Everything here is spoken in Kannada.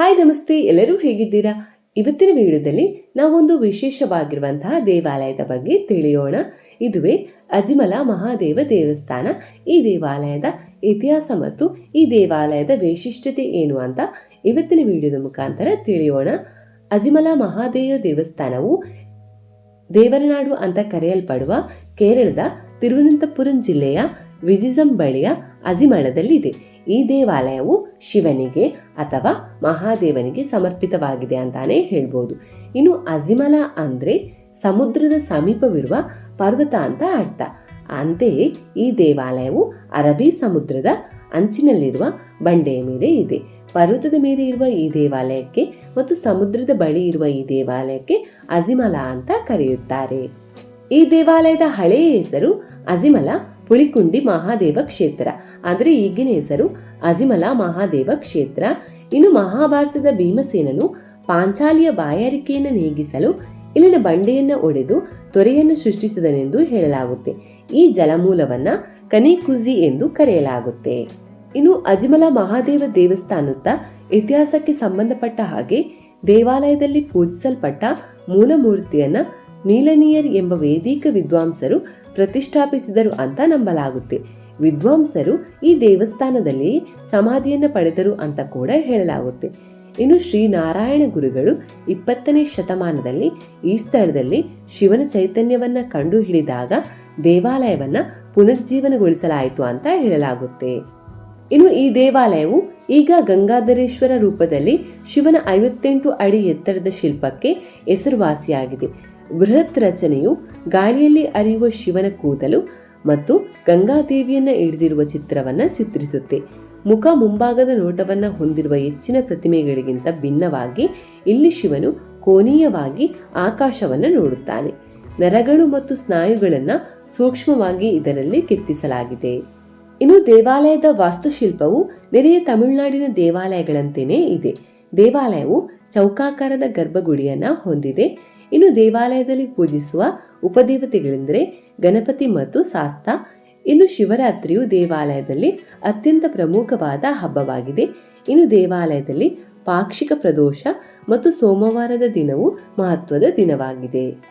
ಹಾಯ್ ನಮಸ್ತೆ, ಎಲ್ಲರೂ ಹೇಗಿದ್ದೀರಾ? ಇವತ್ತಿನ ವಿಡಿಯೋದಲ್ಲಿ ನಾವೊಂದು ವಿಶೇಷವಾಗಿರುವಂತಹ ದೇವಾಲಯದ ಬಗ್ಗೆ ತಿಳಿಯೋಣ. ಇದುವೇ ಅಜಿಮಲ ಮಹಾದೇವ ದೇವಸ್ಥಾನ. ಈ ದೇವಾಲಯದ ಇತಿಹಾಸ ಮತ್ತು ಈ ದೇವಾಲಯದ ವೈಶಿಷ್ಟ್ಯತೆ ಏನು ಅಂತ ಇವತ್ತಿನ ವಿಡಿಯೋದ ಮುಖಾಂತರ ತಿಳಿಯೋಣ. ಅಜಿಮಲ ಮಹಾದೇವ ದೇವಸ್ಥಾನವು ದೇವರನಾಡು ಅಂತ ಕರೆಯಲ್ಪಡುವ ಕೇರಳದ ತಿರುವನಂತಪುರಂ ಜಿಲ್ಲೆಯ ವಿಜಿಜಂ ಬಳಿಯ ಅಜಿಮಳದಲ್ಲಿದೆ. ಈ ದೇವಾಲಯವು ಶಿವನಿಗೆ ಅಥವಾ ಮಹಾದೇವನಿಗೆ ಸಮರ್ಪಿತವಾಗಿದೆ ಅಂತಾನೆ ಹೇಳ್ಬೋದು. ಇನ್ನು ಅಜಿಮಲ ಅಂದ್ರೆ ಸಮುದ್ರದ ಸಮೀಪವಿರುವ ಪರ್ವತ ಅಂತ ಅರ್ಥ. ಅಂತೆಯೇ ಈ ದೇವಾಲಯವು ಅರಬ್ಬಿ ಸಮುದ್ರದ ಅಂಚಿನಲ್ಲಿರುವ ಬಂಡೆಯ ಮೇಲೆ ಇದೆ. ಪರ್ವತದ ಮೇಲೆ ಇರುವ ಈ ದೇವಾಲಯಕ್ಕೆ ಮತ್ತು ಸಮುದ್ರದ ಬಳಿ ಇರುವ ಈ ದೇವಾಲಯಕ್ಕೆ ಅಜಿಮಲ ಅಂತ ಕರೆಯುತ್ತಾರೆ. ಈ ದೇವಾಲಯದ ಹಳೆಯ ಹೆಸರು ಅಜಿಮಲ ಪುಳಿಕುಂಡಿ ಮಹಾದೇವ ಕ್ಷೇತ್ರ. ಆದರೆ ಈಗಿನ ಹೆಸರು ಅಜಿಮಲ ಮಹಾದೇವ ಕ್ಷೇತ್ರ. ಇನ್ನು ಮಹಾಭಾರತದ ಭೀಮಸೇನನು ಪಾಂಚಾಲಿಯ ಬಾಯಾರಿಕೆಯನ್ನು ನೀಗಿಸಲು ಇಲ್ಲಿನ ಬಂಡೆಯನ್ನು ಒಡೆದು ತೊರೆಯನ್ನು ಸೃಷ್ಟಿಸಿದನೆಂದು ಹೇಳಲಾಗುತ್ತೆ. ಈ ಜಲಮೂಲವನ್ನ ಕನಿಕುಜಿ ಎಂದು ಕರೆಯಲಾಗುತ್ತೆ. ಇನ್ನು ಅಜಿಮಲ ಮಹಾದೇವ ದೇವಸ್ಥಾನದ ಇತಿಹಾಸಕ್ಕೆ ಸಂಬಂಧಪಟ್ಟ ಹಾಗೆ ದೇವಾಲಯದಲ್ಲಿ ಪೂಜಿಸಲ್ಪಟ್ಟ ಮೂಲಮೂರ್ತಿಯನ್ನ ನೀಲನೀಯರ್ ಎಂಬ ವೇದಿಕ ವಿದ್ವಾಂಸರು ಪ್ರತಿಷ್ಠಾಪಿಸಿದರು ಅಂತ ನಂಬಲಾಗುತ್ತೆ. ವಿದ್ವಾಂಸರು ಈ ದೇವಸ್ಥಾನದಲ್ಲಿ ಸಮಾಧಿಯನ್ನು ಪಡೆದರು ಅಂತ ಕೂಡ ಹೇಳಲಾಗುತ್ತೆ. ಇನ್ನು ಶ್ರೀ ನಾರಾಯಣ ಗುರುಗಳು ಇಪ್ಪತ್ತನೇ ಶತಮಾನದಲ್ಲಿ ಈ ಸ್ಥಳದಲ್ಲಿ ಶಿವನ ಚೈತನ್ಯವನ್ನ ಕಂಡುಹಿಡಿದಾಗ ದೇವಾಲಯವನ್ನ ಪುನರ್ಜೀವನಗೊಳಿಸಲಾಯಿತು ಅಂತ ಹೇಳಲಾಗುತ್ತೆ. ಇನ್ನು ಈ ದೇವಾಲಯವು ಈಗ ಗಂಗಾಧರೇಶ್ವರ ರೂಪದಲ್ಲಿ ಶಿವನ ಐವತ್ತೆಂಟು ಅಡಿ ಎತ್ತರದ ಶಿಲ್ಪಕ್ಕೆ ಹೆಸರುವಾಸಿಯಾಗಿದೆ. ಬೃಹತ್ ರಚನೆಯು ಗಾಳಿಯಲ್ಲಿ ಅರಿಯುವ ಶಿವನ ಕೂದಲು ಮತ್ತು ಗಂಗಾದೇವಿಯನ್ನ ಹಿಡಿದಿರುವ ಚಿತ್ರವನ್ನ ಚಿತ್ರಿಸುತ್ತೆ. ಮುಖ ಮುಂಭಾಗದ ನೋಟವನ್ನ ಹೊಂದಿರುವ ಹೆಚ್ಚಿನ ಪ್ರತಿಮೆಗಳಿಗಿಂತ ಭಿನ್ನವಾಗಿ ಇಲ್ಲಿ ಶಿವನು ಕೋನೀಯವಾಗಿ ಆಕಾಶವನ್ನ ನೋಡುತ್ತಾನೆ. ನರಗಳು ಮತ್ತು ಸ್ನಾಯುಗಳನ್ನ ಸೂಕ್ಷ್ಮವಾಗಿ ಇದರಲ್ಲಿ ಕೆತ್ತಿಸಲಾಗಿದೆ. ಇನ್ನು ದೇವಾಲಯದ ವಾಸ್ತುಶಿಲ್ಪವು ನೆರೆಯ ತಮಿಳುನಾಡಿನ ದೇವಾಲಯಗಳಂತೆಯೇ ಇದೆ. ದೇವಾಲಯವು ಚೌಕಾಕಾರದ ಗರ್ಭಗುಡಿಯನ್ನ ಹೊಂದಿದೆ. ಇನ್ನು ದೇವಾಲಯದಲ್ಲಿ ಪೂಜಿಸುವ ಉಪದೇವತೆಗಳೆಂದರೆ ಗಣಪತಿ ಮತ್ತು ಶಾಸ್ತ ಇನ್ನು ಶಿವರಾತ್ರಿಯು ದೇವಾಲಯದಲ್ಲಿ ಅತ್ಯಂತ ಪ್ರಮುಖವಾದ ಹಬ್ಬವಾಗಿದೆ. ಇನ್ನು ದೇವಾಲಯದಲ್ಲಿ ಪಾಕ್ಷಿಕ ಪ್ರದೋಷ ಮತ್ತು ಸೋಮವಾರದ ದಿನವು ಮಹತ್ವದ ದಿನವಾಗಿದೆ.